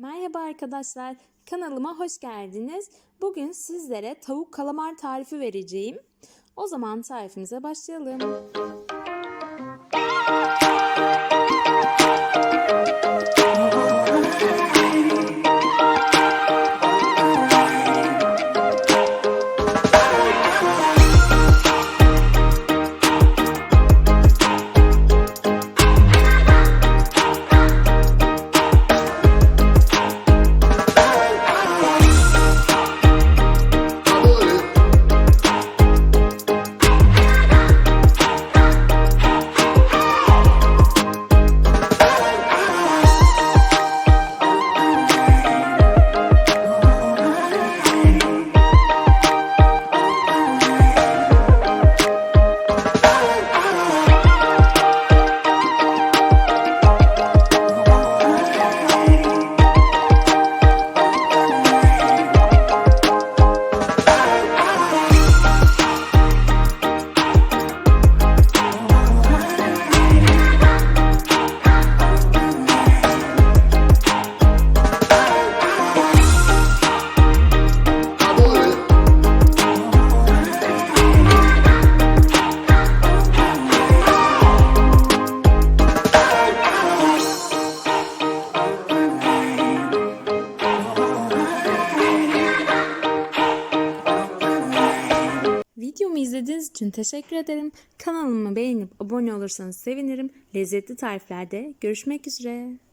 Merhaba arkadaşlar, kanalıma hoş geldiniz. Bugün sizlere tavuk kalamar tarifi vereceğim. O zaman tarifimize başlayalım. Videomu izlediğiniz için teşekkür ederim. Kanalımı beğenip abone olursanız sevinirim. Lezzetli tariflerde görüşmek üzere.